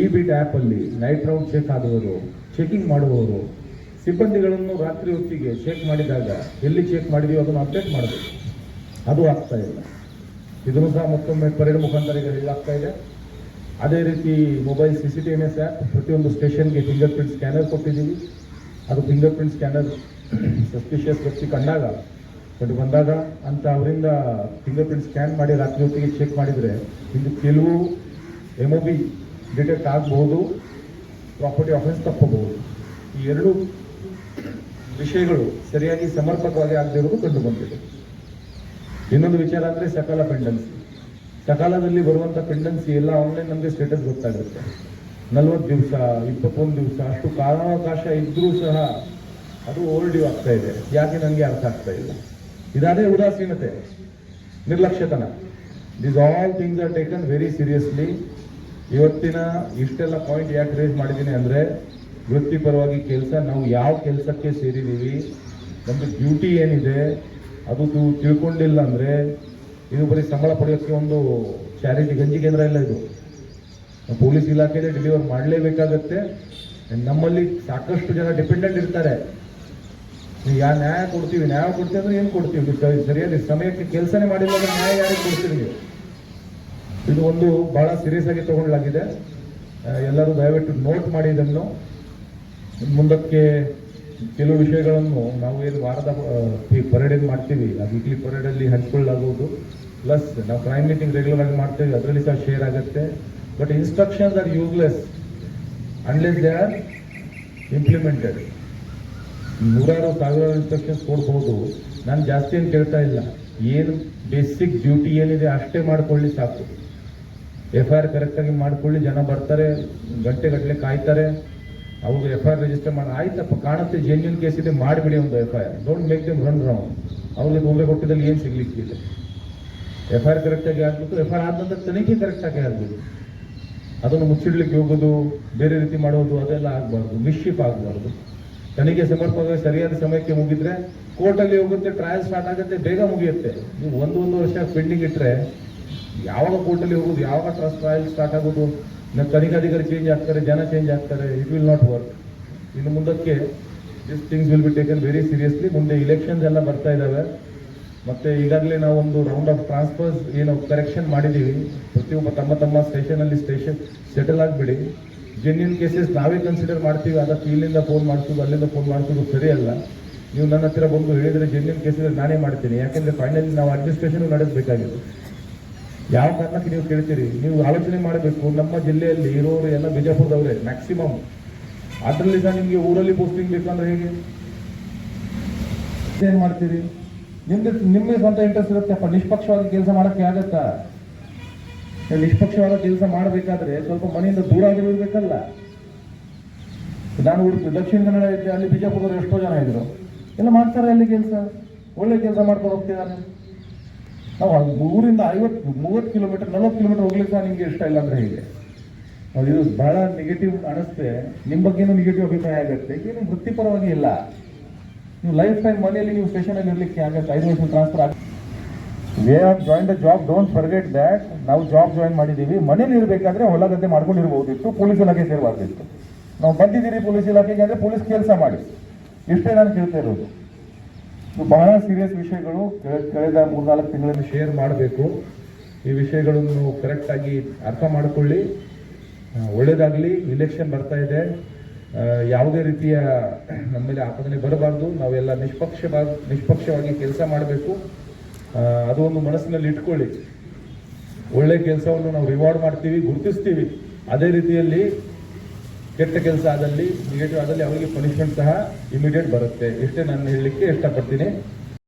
E beat ಆ್ಯಪಲ್ಲಿ night round check ಆದವರು checking ಮಾಡುವವರು, ಸಿಬ್ಬಂದಿಗಳನ್ನು ರಾತ್ರಿ ಹೊತ್ತಿಗೆ ಚೆಕ್ ಮಾಡಿದಾಗ ಎಲ್ಲಿ ಚೆಕ್ ಮಾಡಿದೀವಿ ಅದನ್ನು ಅಪ್ಡೇಟ್ ಮಾಡಬೇಕು. ಅದು ಆಗ್ತಾ ಇಲ್ಲ. ಇದನ್ನು ಸಹ ಮತ್ತೊಮ್ಮೆ ಪರೇಡ್ ಮುಖಾಂತರ ಈಗ ಇದೆ. ಅದೇ ರೀತಿ mobile C C T N S app ಪ್ರತಿಯೊಂದು ಸ್ಟೇಷನ್ಗೆ ಫಿಂಗರ್ ಪ್ರಿಂಟ್ ಸ್ಕ್ಯಾನರ್ ಕೊಟ್ಟಿದ್ದೀವಿ. ಅದು ಫಿಂಗರ್ ಪ್ರಿಂಟ್ ಸ್ಕ್ಯಾನರ್ ಸಸ್ಪಿಷಿಯಸ್ ವ್ಯಕ್ತಿ ಕಂಡಾಗ ಬಟ್ ಬಂದಾಗ ಅಂತ ಅವರಿಂದ ಫಿಂಗರ್ ಪ್ರಿಂಟ್ ಸ್ಕ್ಯಾನ್ ಮಾಡಿ ರಾತ್ರಿ ಹೊತ್ತಿಗೆ ಚೆಕ್ ಮಾಡಿದರೆ ಇದು ಕೆಲವು ಎಂ ಒ ಬಿ ಡಿಟೆಕ್ಟ್ ಆಗಬಹುದು ಪ್ರಾಪರ್ಟಿ ಆಫೆನ್ಸ್ ತಪ್ಪಬಹುದು. ಈ ಎರಡು ವಿಷಯಗಳು ಸರಿಯಾಗಿ ಸಮರ್ಪಕವಾಗಿ ಆಗದಿರುವುದು ಕಂಡು ಬಂದಿದೆ ಇನ್ನೊಂದು ವಿಚಾರ ಅಂದರೆ ಸಕಾಲ ಪೆಂಡೆನ್ಸಿ ಸಕಾಲದಲ್ಲಿ ಬರುವಂಥ ಪೆಂಡೆನ್ಸಿ ಎಲ್ಲ ಆನ್ಲೈನ್ ನಮಗೆ ಸ್ಟೇಟಸ್ ಗೊತ್ತಾಗುತ್ತೆ. ನಲವತ್ತು ದಿವಸ, ಇಪ್ಪತ್ತೊಂದು ದಿವಸ, ಅಷ್ಟು ಕಾಲಾವಕಾಶ ಇದ್ದರೂ ಸಹ ಅದು ಓಲ್ಡ್ ಡ್ಯೂ ಆಗ್ತಾ ಇದೆ. ಯಾಕೆ ನನಗೆ ಅರ್ಥ ಆಗ್ತಾ ಇಲ್ಲ? ಇದಾದೇ ಉದಾಸೀನತೆ, ನಿರ್ಲಕ್ಷ್ಯತನ. This all things are taken very seriously ಇವತ್ತಿನ ಇಷ್ಟೆಲ್ಲ ಪಾಯಿಂಟ್ ಯಾಕೆ ರೇಸ್ ಮಾಡಿದ್ದೀನಿ ಅಂದರೆ ವೃತ್ತಿಪರವಾಗಿ ಕೆಲಸ, ನಾವು ಯಾವ ಕೆಲಸಕ್ಕೆ ಸೇರಿದ್ದೀವಿ ನಮ್ಮದು ಡ್ಯೂಟಿ ಏನಿದೆ ಅದು ತಿಳ್ಕೊಂಡಿಲ್ಲ ಅಂದರೆ, ಇದು ಬರೀ ಸಂಬಳ ಪಡೆಯೋಕ್ಕೆ ಒಂದು ಚಾರಿಟಿ ಗಂಜಿ ಕೇಂದ್ರ ಇಲ್ಲ ಇದು. ಪೊಲೀಸ್ ಇಲಾಖೆಗೆ ಡೆಲಿವರ್ ಮಾಡಲೇಬೇಕಾಗತ್ತೆ. ನಮ್ಮಲ್ಲಿ ಸಾಕಷ್ಟು ಜನ ಡಿಪೆಂಡೆಂಟ್ ಇರ್ತಾರೆ. ನೀವು ಯಾ ನ್ಯಾಯ ಕೊಡ್ತೀವಿ ನ್ಯಾಯ ಕೊಡ್ತೀವಿ ಅಂದರೆ ಏನು ಕೊಡ್ತೀವಿ? ಸರಿಯಾದ ಸಮಯಕ್ಕೆ ಕೆಲಸನೇ ಮಾಡಿಲ್ಲ ನ್ಯಾಯ ಯಾರಿಗೆ ಕೊಡ್ತೀವಿ ಇದು ಒಂದು ಬಹಳ ಸೀರಿಯಸ್ ಆಗಿ ತಗೊಳ್ಳಲಾಗಿದೆ ಎಲ್ಲರೂ ದಯವಿಟ್ಟು ನೋಟ್ ಮಾಡಿ ಇದನ್ನು. ಮುಂದಕ್ಕೆ ಕೆಲವು ವಿಷಯಗಳನ್ನು ನಾವು ಏನು ವಾರದ ಪರೇಡ್ ಮಾಡ್ತೀವಿ. ಆ ವೀಕ್ಲಿ ಪರೇಡಲ್ಲಿ ಹಂಚಿಕೊಳ್ಳಲಾಗುವುದು. ಪ್ಲಸ್ ನಾವು ಕ್ರೈಮ್ ಮೀಟಿಂಗ್ ರೆಗ್ಯುಲರ್ ಆಗಿ ಮಾಡ್ತೀವಿ. ಅದರಲ್ಲಿ ಸಹ ಶೇರ್ ಆಗುತ್ತೆ. But instructions are useless unless they are implemented ನೂರಾರು ಸಾವಿರಾರು ಇನ್ಸ್ಟ್ರಕ್ಷನ್ಸ್ ಕೊಡ್ಬೋದು. ನಾನು ಜಾಸ್ತಿ ಏನು ಕೇಳ್ತಾ ಇಲ್ಲ. ಏನು ಬೇಸಿಕ್ ಡ್ಯೂಟಿ ಏನಿದೆ ಅಷ್ಟೇ ಮಾಡ್ಕೊಳ್ಳಿ ಸಾಕು. ಎಫ್ ಐ ಆರ್ ಕರೆಕ್ಟಾಗಿ ಮಾಡ್ಕೊಳ್ಳಿ, ಜನ ಬರ್ತಾರೆ ಗಂಟೆಗಟ್ಟಲೆ ಕಾಯ್ತಾರೆ. ಅವ್ರಿಗೆ ಎಫ್ ಐ ಆರ್ ರಿಜಿಸ್ಟರ್ ಮಾಡಿ, ಆಯ್ತಪ್ಪ, ಕಾಣುತ್ತೆ ಜೆನ್ಯೂನ್ ಕೇಸ್ ಇದೆ, ಮಾಡಿಬಿಡಿ ಒಂದು F I R don't make them run round ಅವ್ರಿಗೆ ತೊಂದರೆ ಕೊಟ್ಟಿದ್ದಲ್ಲಿ ಏನು ಸಿಗ್ಲಿಕ್ಕಿದೆ ಎಫ್ ಐ ಆರ್ ಕರೆಕ್ಟಾಗಿ ಆಗಬೇಕು ಎಫ್ ಐ ಆರ್ ಆದ ನಂತರ ತನಿಖೆ ಕರೆಕ್ಟಾಗಿ ಆಗಬೇಕು ಅದನ್ನು ಮುಚ್ಚಿಡ್ಲಿಕ್ಕೆ ಹೋಗೋದು, ಬೇರೆ ರೀತಿ ಮಾಡೋದು, ಅದೆಲ್ಲ ಆಗಬಾರ್ದು ಮಿಶ್ಚಿಫ್ ಆಗಬಾರ್ದು. ತನಿಖೆ ಸಮರ್ಪಕವಾಗಿ ಸರಿಯಾದ ಸಮಯಕ್ಕೆ ಮುಗಿದ್ರೆ ಕೋರ್ಟಲ್ಲಿ ಹೋಗುತ್ತೆ ಟ್ರಯಲ್ ಸ್ಟಾರ್ಟ್ ಆಗುತ್ತೆ, ಬೇಗ ಮುಗಿಯುತ್ತೆ. ನೀವು ಒಂದು ಒಂದು ವರ್ಷ ಪೆಂಡಿಂಗ್ ಇಟ್ಟರೆ ಯಾವಾಗ ಕೋರ್ಟಲ್ಲಿ ಹೋಗೋದು ಯಾವಾಗ ಟ್ರಸ್ಟ್ ಸ್ಟಾರ್ಟ್ ಆಗೋದು ನಮ್ಮ ತನಿಖಾಧಿಕಾರಿ ಚೇಂಜ್ ಆಗ್ತಾರೆ, ಜನ ಚೇಂಜ್ ಆಗ್ತಾರೆ ಇಟ್ ವಿಲ್ ನಾಟ್ ವರ್ಕ್ ಇನ್ನು ಮುಂದಕ್ಕೆ this things will be taken very seriously ಮುಂದೆ ಇಲೆಕ್ಷನ್ಸ್ ಎಲ್ಲ ಬರ್ತಾ ಇದ್ದಾವೆ ಮತ್ತೆ ಈಗಾಗಲೇ ನಾವು ಒಂದು ರೌಂಡ್ ಆಫ್ ಟ್ರಾನ್ಸ್ಫರ್ಸ್ ಏನು ಕರೆಕ್ಷನ್ ಮಾಡಿದ್ದೀವಿ. ಪ್ರತಿಯೊಬ್ಬ ತಮ್ಮ ತಮ್ಮ ಸ್ಟೇಷನಲ್ಲಿ ಸ್ಟೇಷನ್ ಸೆಟಲ್ ಆಗಿಬಿಡಿ. ಜೆನ್ಯೂನ್ ಕೇಸಸ್ ನಾವೇ ಕನ್ಸಿಡರ್ ಮಾಡ್ತೀವಿ. ಅದಕ್ಕೆ ಇಲ್ಲಿಂದ ಫೋನ್ ಮಾಡ್ತೀವಿ ಅಲ್ಲಿಂದ ಫೋನ್ ಮಾಡ್ತೀವಿ ಸರಿ ಅಲ್ಲ. ನೀವು ನನ್ನ ಹತ್ತಿರ ಬಂದು ಹೇಳಿದರೆ ಜೆನ್ಯೂನ್ ಕೇಸಸ್ ನಾನೇ ಮಾಡ್ತೀನಿ. ಯಾಕೆಂದ್ರೆ ಫೈನಲಿ ನಾವು ಅಡ್ಮಿನಿಸ್ಟ್ರೇಷನ್ ನಡೆಸಬೇಕಾಗಿದೆ ಯಾವ ಕಾರಣಕ್ಕೆ ನೀವು ಕೇಳ್ತೀರಿ? ನೀವು ಆಲೋಚನೆ ಮಾಡಬೇಕು, ನಮ್ಮ ಜಿಲ್ಲೆಯಲ್ಲಿ ಇರೋರು ಎಲ್ಲ ಬಿಜಾಪುರದವರೇ ಮ್ಯಾಕ್ಸಿಮಮ್ ಅದರಲ್ಲಿ ಸಹ ನಿಮಗೆ ಊರಲ್ಲಿ ಪೋಸ್ಟಿಂಗ್ ಬೇಕಂದ್ರೆ ಹೇಗೆ? ಏನ್ ಮಾಡ್ತೀರಿ? ನಿಮ್ಗೆ ನಿಮಗೆ ಸ್ವಂತ ಇಂಟ್ರೆಸ್ಟ್ ಇರುತ್ತೆಪ್ಪ ನಿಷ್ಪಕ್ಷವಾಗಿ ಕೆಲಸ ಮಾಡಕ್ಕೆ ಆಗತ್ತಾ? ನಿಷ್ಪಕ್ಷವಾದ ಕೆಲಸ ಮಾಡಬೇಕಾದ್ರೆ ಸ್ವಲ್ಪ ಮನೆಯಿಂದ ದೂರ ಆಗಿರ್ಬೇಕಲ್ಲ. ನಾನು ಉಡುಪಿ ದಕ್ಷಿಣ ಕನ್ನಡ ಇದ್ದೆ ಅಲ್ಲಿ ಬಿಜಾಪುರದವ್ರು ಎಷ್ಟೋ ಜನ ಇದ್ರು. ಎಲ್ಲ ಮಾಡ್ತಾರೆ ಅಲ್ಲಿ ಕೆಲಸ. ಒಳ್ಳೆ ಕೆಲಸ ಮಾಡ್ಕೊಂಡು ಹೋಗ್ತಿದ್ದಾರೆ. ನಾವು ಊರಿಂದ ಐವತ್ತು, ಮೂವತ್ತು ಕಿಲೋಮೀಟರ್, ನಲವತ್ತು ಕಿಲೋಮೀಟರ್ ಹೋಗ್ಲಿಕ್ಕೆ ನಿಮ್ಗೆ ಇಷ್ಟ ಇಲ್ಲ ಅಂದ್ರೆ ಹೇಗೆ? ಇದು ಬಹಳ ನೆಗೆಟಿವ್ ಅನಿಸುತ್ತೆ ನಿಮ್ಮ ಬಗ್ಗೆನೂ ನೆಗೆಟಿವ್ ಅಭಿಪ್ರಾಯ ಆಗುತ್ತೆ. ಏನು ವೃತ್ತಿಪರವಾಗಿ ಇಲ್ಲ. ನೀವು ಲೈಫ್ ಟೈಮ್ ಮನೆಯಲ್ಲಿ ನೀವು ಸ್ಟೇಷನಲ್ಲಿ ಇರಲಿಕ್ಕೆ ಆಗುತ್ತೆ. ಐದು ವರ್ಷ ಟ್ರಾನ್ಸ್ಫರ್ ಆಗುತ್ತೆ we are join the job don't forget that ನಾವು ಜಾಬ್ ಜಾಯಿನ್ ಮಾಡಿದ್ದೀವಿ. ಮನೇಲಿ ಇರಬೇಕಾದ್ರೆ ಹೊಲ ಗದ್ದೆ ಮಾಡ್ಕೊಂಡಿರ್ಬೋದಿತ್ತು. ಪೊಲೀಸ್ ಇಲಾಖೆ ಸೇರಬಾರ್ದಿತ್ತು. ನಾವು ಬಂದಿದ್ದೀರಿ ಪೊಲೀಸ್ ಇಲಾಖೆಗೆ ಅಂದರೆ ಪೊಲೀಸ್ ಕೆಲಸ ಮಾಡಿ. ಇಷ್ಟೇ ನಾನು ಕೇಳ್ತಾ ಇರೋದು. ಬಹಳ ಸೀರಿಯಸ್ ವಿಷಯಗಳು ಕಳೆ- ಕಳೆದ ಮೂರ್ನಾಲ್ಕು ತಿಂಗಳಲ್ಲಿ ಶೇರ್ ಮಾಡಬೇಕು. ಈ ವಿಷಯಗಳನ್ನು ಕರೆಕ್ಟಾಗಿ ಅರ್ಥ ಮಾಡಿಕೊಳ್ಳಿ. ಒಳ್ಳೇದಾಗಲಿ ಇಲೆಕ್ಷನ್ ಬರ್ತಾ ಇದೆ. ಯಾವುದೇ ರೀತಿಯ ನಮ್ಮ ಮೇಲೆ ಆಪಾದನೆ ಬರಬಾರ್ದು. ನಾವೆಲ್ಲ ನಿಷ್ಪಕ್ಷವಾಗಿ ನಿಷ್ಪಕ್ಷವಾಗಿ ಕೆಲಸ ಮಾಡಬೇಕು. ಅದು ಒಂದು ಮನಸ್ಸಿನಲ್ಲಿ ಇಟ್ಕೊಳ್ಳಿ. ಒಳ್ಳೆ ಕೆಲಸವನ್ನು ನಾವು ರಿವಾರ್ಡ್ ಮಾಡ್ತೀವಿ, ಗುರುತಿಸ್ತೀವಿ. ಅದೇ ರೀತಿಯಲ್ಲಿ ಕೆಟ್ಟ ಕೆಲಸ ಆದಲ್ಲಿ ನೆಗೆಟಿವ್ ಆದಲ್ಲಿ ಅವರಿಗೆ ಪನಿಷ್ಮೆಂಟ್ ಸಹ ಇಮಿಡಿಯೇಟ್ ಬರುತ್ತೆ. ಇಷ್ಟೇ ನಾನು ಹೇಳಲಿಕ್ಕೆ ಇಷ್ಟಪಡ್ತೀನಿ.